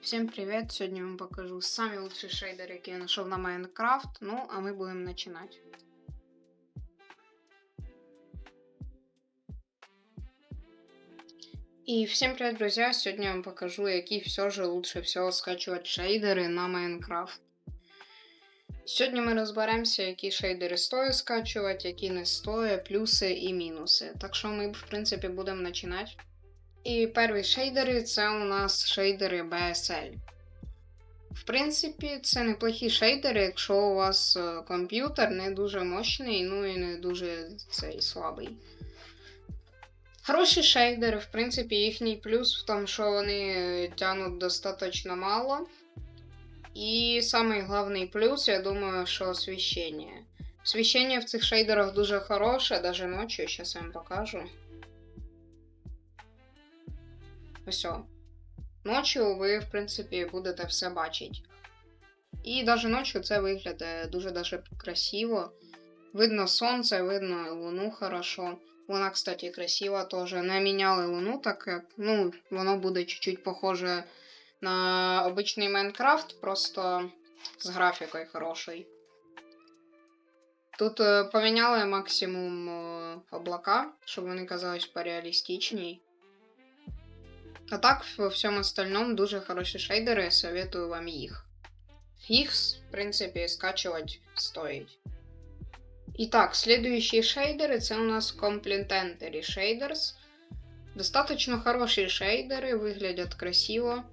Всем привет! Сегодня я вам покажу самый лучший шейдер, який я нашел на Майнкрафт. Ну, а мы будем начинать. И всем привет, друзья! Сегодня я вам покажу, які все же лучше всего скачивать шейдери на Майнкрафт. Сьогодні ми розберемося, які шейдери стоїть скачувати, які не стоїть, плюси і мінуси. Так що ми, в принципі, будемо починати. І перші шейдери це у нас шейдери BSL. В принципі, це неплохі шейдери, якщо у вас е, комп'ютер не дуже мощний, ну і не дуже цей слабий. Хороші шейдери, в принципі, їхній плюс в тому, що вони тянуть достатньо мало. І самий головний плюс, я думаю, що освіщення. Освіщення в цих шейдерах дуже хороше, навіть ночі, зараз я вам покажу. Ось. Ночі ви, в принципі, будете все бачити. І навіть ночі це виглядає дуже даже красиво. Видно сонце, видно луну хорошо. Вона, кстати, красива теж. Не міняли луну, так як ну, воно буде чуть-чуть похоже на обичний Майнкрафт, просто з графікою хорошою. Тут е, поміняли максимум е, облака, щоб вони казались пореалістичній. А так, во всьому остальном дуже хороші шейдери, советую вам їх. Їх, в принципі, скачувати стоїть. І так, следующие шейдери це у нас Complementary Shaders. Достаточно хороші шейдери, виглядять красиво.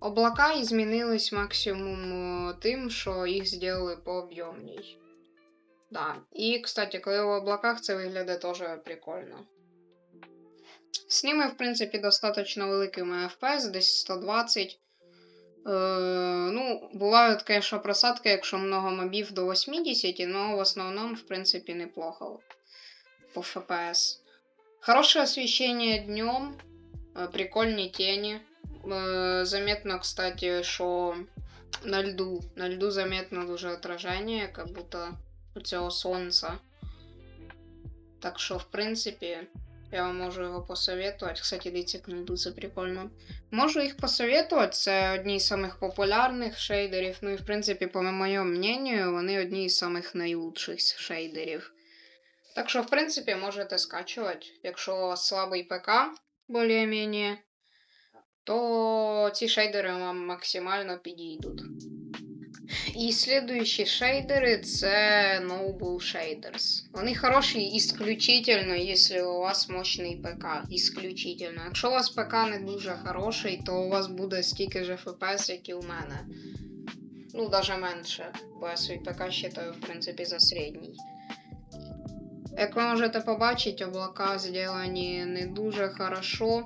Облака змінились максимум е, тим, що їх зробили пооб'ємній. Да. І, кстати, коли в облаках це виглядає теж прикольно. З ними, в принципі, достатньо великий у мене FPS, десь 120. Е, ну, бувають, конечно, просадки, якщо много мобів до 80, но в основному, в принципі, неплохо по FPS. Хорошее освещение днем, э, прикольные тени. Э, заметно, кстати, что на льду. На льду заметно дуже отражение, как будто у цього сонця. Так що, в принципі, я вам можу його посоветувати. Кстати, дивіться, льду це прикольно. Можу їх посоветувати, це одні з самих популярних шейдерів. Ну і в принципі, по моєму мнению, вони одні з самих найлучших шейдерів. Так що, в принципі, можете скачувати. Якщо у вас слабий ПК, більш-менш, то ці шейдери вам максимально підійдуть. І слідуючі шейдери це Noble Shaders. Вони хороші исключительно, якщо у вас мощний ПК. Исключительно. Якщо у вас ПК не дуже хороший, то у вас буде стільки ж FPS, як і у мене. Ну, даже менше, бо я свій ПК вважаю, в принципі, за середній. Як ви можете побачити, облака зроблені не дуже хорошо.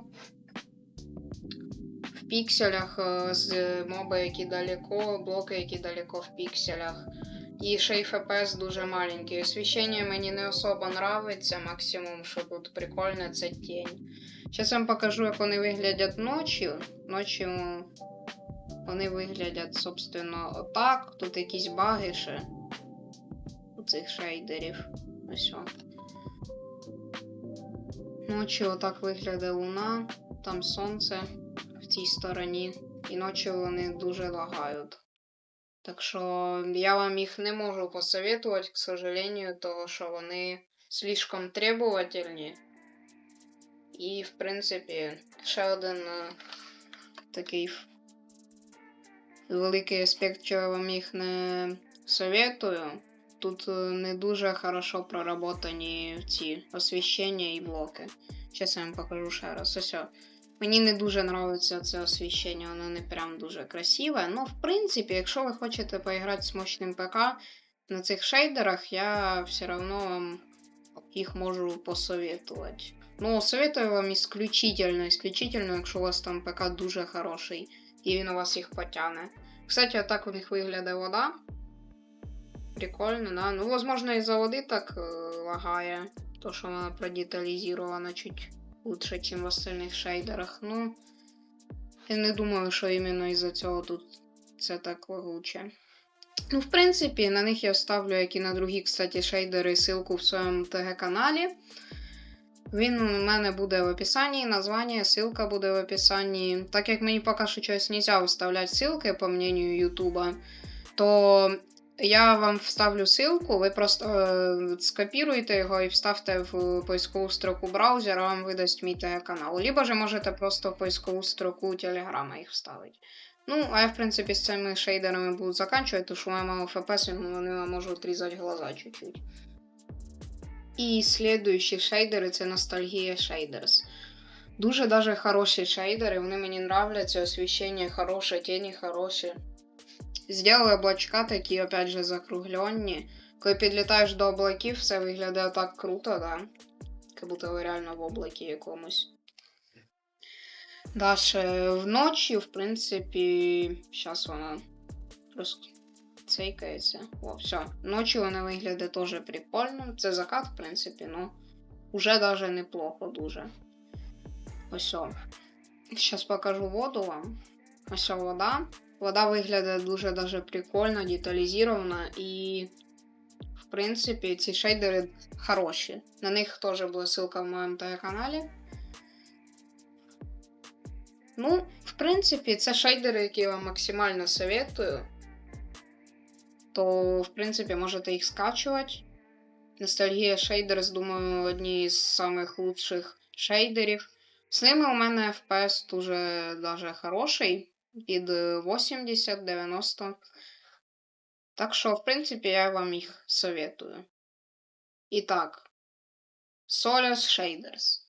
В пікселях е, з моби, які далеко, блоки, які далеко в пікселях. І ще й FPS дуже маленький. Освіщення мені не особо нравиться. Максимум, що тут прикольне, це тінь. Зараз вам покажу, як вони виглядять ночі. Ночі вони виглядять, собственно, отак. Тут якісь баги ще у цих шейдерів. Ось. Ночі отак виглядає луна, там сонце цій стороні. І ночі вони дуже лагають. Так що я вам їх не можу посоветувати, к сожалению, тому що вони слишком требовательні. І, в принципі, ще один е, такий великий аспект, що я вам їх не советую. Тут е, не дуже хорошо проработані ці освіщення і блоки. Зараз я вам покажу ще раз. Ось. Мені не дуже подобається це освіщення, воно не прям дуже красиве. Ну, в принципі, якщо ви хочете поіграти з мощним ПК на цих шейдерах, я все одно вам їх можу посоветувати. Ну, советую вам исключительно, исключительно, якщо у вас там ПК дуже хороший, і він у вас їх потягне. Кстати, отак у них виглядає вода. Прикольно, да. Ну, возможно, из-за воды так э, лагає. То, что она продетализирована чуть лучше, чем в остальных шейдерах. Ну, я не думаю, що іменно із-за цього тут це так лагуче. Ну, в принципі, на них я ставлю, як і на другі, кстати, шейдери, ссылку в своєму ТГ-каналі. Він у мене буде в описанні, названня, ссылка буде в описанні. Так як мені поки що щось нельзя вставляти ссылки, по мнению Ютуба, то я вам вставлю ссылку, ви просто е, скопіруєте його і вставте в поискову строку браузера, вам видасть мій канал. Либо же можете просто в поискову строку Телеграма їх вставити. Ну, а я, в принципі, з цими шейдерами буду заканчивать, тому що у мене мало FPS, і вони можуть різати глаза чуть-чуть. І слідуючі шейдери це Nostalgia Shaders. Дуже даже хороші шейдери, вони мені нравляться, освіщення хороше, тіні хороші. Сделали облачка такі, опять же, закруглені. Коли підлітаєш до облаків, все виглядає так круто, да? Как будто ви реально в облакі якомусь. Дальше вночі, в принципі, зараз вона розцейкається. О, все. Ночі вона виглядає теж прикольно. Це закат, в принципі, ну, уже даже неплохо дуже. Ось. Зараз покажу воду вам. Ось вода. Вода виглядає дуже даже прикольно, деталізована і. В принципі, ці шейдери хороші. На них теж буде ссылка в моєму каналі. Ну, в принципі, це шейдери, які я вам максимально советую. То, в принципі, можете їх скачувати. Ностальгія Shaders, думаю, одні з самих лучших шейдерів. З ними у мене FPS дуже даже хороший. Під 80-90. Так що, в принципі, я вам їх советую. І так, Solas Shaders.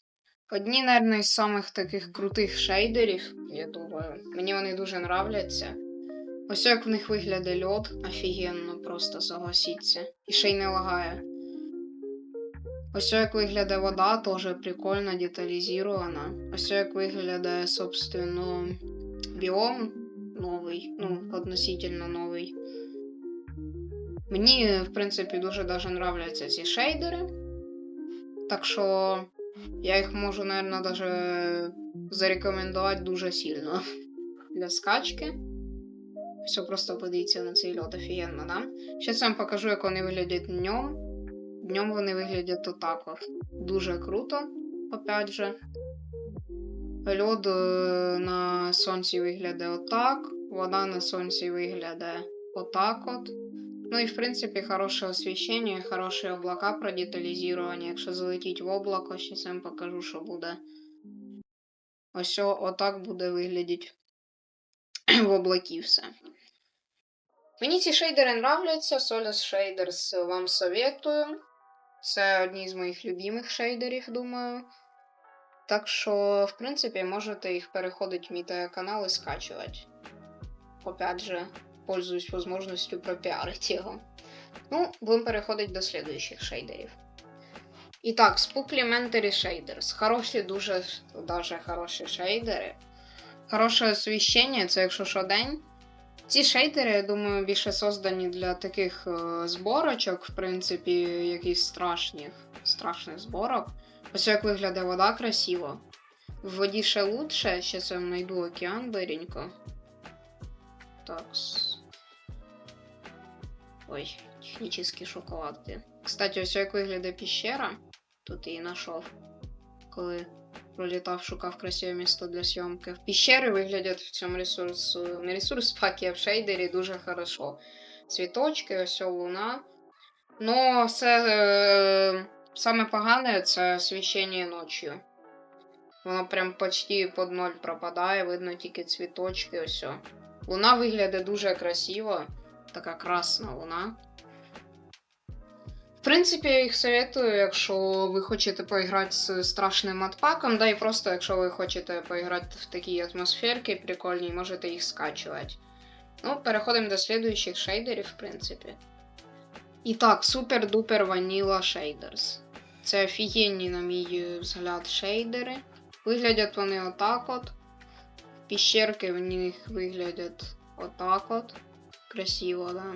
Одні, наверное, із самих таких крутих шейдерів, я думаю. Мені вони дуже нравляться. Ось як в них виглядає льод, офігенно, просто согласіться. І ще й не лагає. Ось як виглядає вода, теж прикольно деталізована. Ось як виглядає, собственно, біом новий, ну, относительно новий. Мені, в принципі, дуже даже нравляться ці шейдери. Так що я їх можу, наверное, даже зарекомендувати дуже сильно для скачки. Все, просто подивіться на цей льот офігенно, да? Зараз я вам покажу, як вони виглядять днем. Днем вони виглядять отак от. Дуже круто, опять же. Льод е, на сонці виглядає отак. Вода на сонці виглядає отак от. Ну і в принципі хороше освіщення, хороші облака продеталізовані. Якщо залетіть в облако, ще я вам покажу, що буде. Ось отак буде виглядіти в облакі все. Мені ці шейдери нравляться. Solis Shaders вам советую. Це одні з моїх любимих шейдерів, думаю. Так що, в принципі, можете їх переходити в мій канал і скачувати. Опять же, пользуюсь возможностью пропиарить його. Ну, будемо переходити до слідуючих шейдерів. І так, Supplementary Shaders. Хороші, дуже даже хороші шейдери. Хороше освіщення, це якщо що день. Ці шейдери, я думаю, більше создані для таких е, зборочок, в принципі, якихось страшних, страшних зборок. Ось як виглядає вода красиво. В воді ще лучше. Зараз я знайду океан биренько. Такс. Ой, технічний шоколад. Де. Кстати, ось як виглядає піщера. Тут її знайшов. Коли пролітав, шукав красиве місто для зйомки. Піщери виглядять в цьому ресурсу. Не ресурс пакі, в шейдері дуже хорошо. Цвіточки, ось луна. Ну, все е, саме погане це освіщення ночі. Воно прям почти під ноль пропадає, видно тільки цвіточки, ось. Луна виглядає дуже красиво. Така красна луна. В принципі, я їх советую, якщо ви хочете поіграти з страшним модпаком, да і просто якщо ви хочете поіграти в такі атмосферки прикольні, можете їх скачувати. Ну, переходимо до слідуючих шейдерів, в принципі. І так, Duper Vanilla Shaders. Це офігенні, на мій взгляд, шейдери. Виглядять вони отак от. Піщерки в них виглядять отак от. Красиво, да.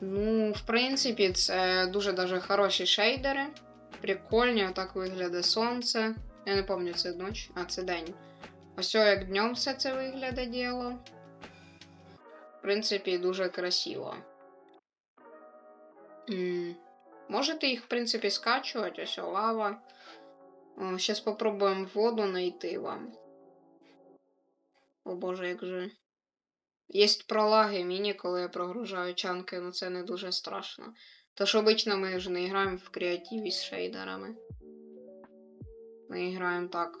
Ну, в принципі, це дуже даже хороші шейдери. Прикольні, отак виглядає сонце. Я не пам'ятаю, це ніч, а це день. Ось як днем все це виглядає діло. В принципі, дуже красиво. Можете їх, в принципі, скачувати, ось лава. Зараз попробуємо воду знайти вам. О боже, як же. Є пролаги міні, коли я прогружаю чанки, але це не дуже страшно. Тож обично ми ж не граємо в креативі з шейдерами. Ми граємо так.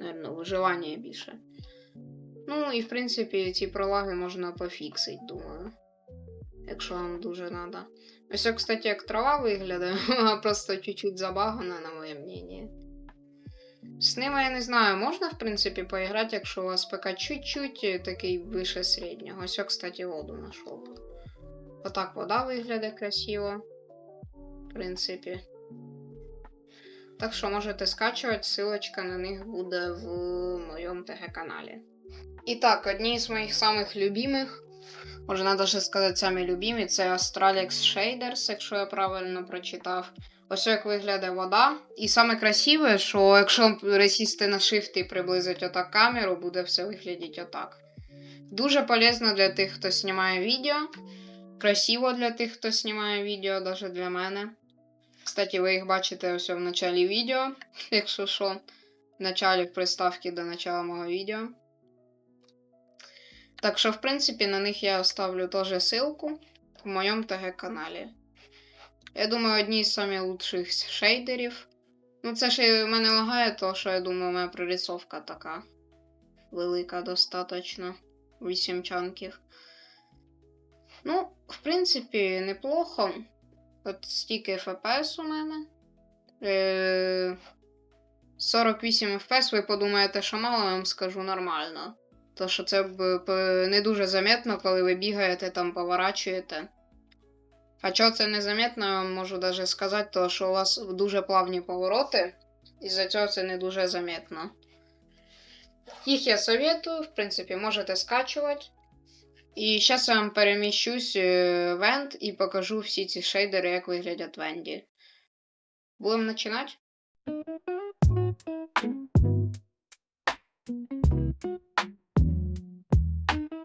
Наверно, виживання більше. Ну, і в принципі, ці пролаги можна пофіксити, думаю. Якщо вам дуже треба. Ось, о, кстати, як трава виглядає, вона просто чуть-чуть забагана, на моє мнение. З ними я не знаю, можна, в принципі, поіграти, якщо у вас ПК чуть-чуть такий вище середнього. Ось, о, кстати, воду знайшов. Отак вода виглядає красиво. В принципі. Так що можете скачувати, ссылочка на них буде в моєму ТГ-каналі. І так, одні з моїх самих любимих, можна навіть сказати, самі любимі, це Astralex Shaders, якщо я правильно прочитав. Ось як виглядає вода. І саме красиве, що якщо ресісти на Shift і приблизити отак камеру, буде все виглядати отак. Дуже полезно для тих, хто знімає відео. Красиво для тих, хто знімає відео, навіть для мене. Кстати, ви їх бачите ось в началі відео, якщо що. В началі в приставці до начала мого відео. Так що, в принципі, на них я оставлю теж ссылку в моєму ТГ-каналі. Я думаю, одні з лучших шейдерів. Ну, це ще в мене лагає, то що я думаю, моя прорисовка така велика достаточно. 8 чанків. Ну, в принципі, неплохо. От стільки FPS у мене. Е, 48 FPS, ви подумаєте, що мало, я вам скажу нормально. То що це не дуже заметно, коли ви бігаєте там, поворачуєте. А чого це незаметно, можу даже сказати, то що у вас дуже плавні повороти, і за цього це не дуже заметно. Їх я советую, в принципі, можете скачувати. І зараз я вам переміщусь е, в End і покажу всі ці шейдери, як виглядять в Енді. Будемо починати?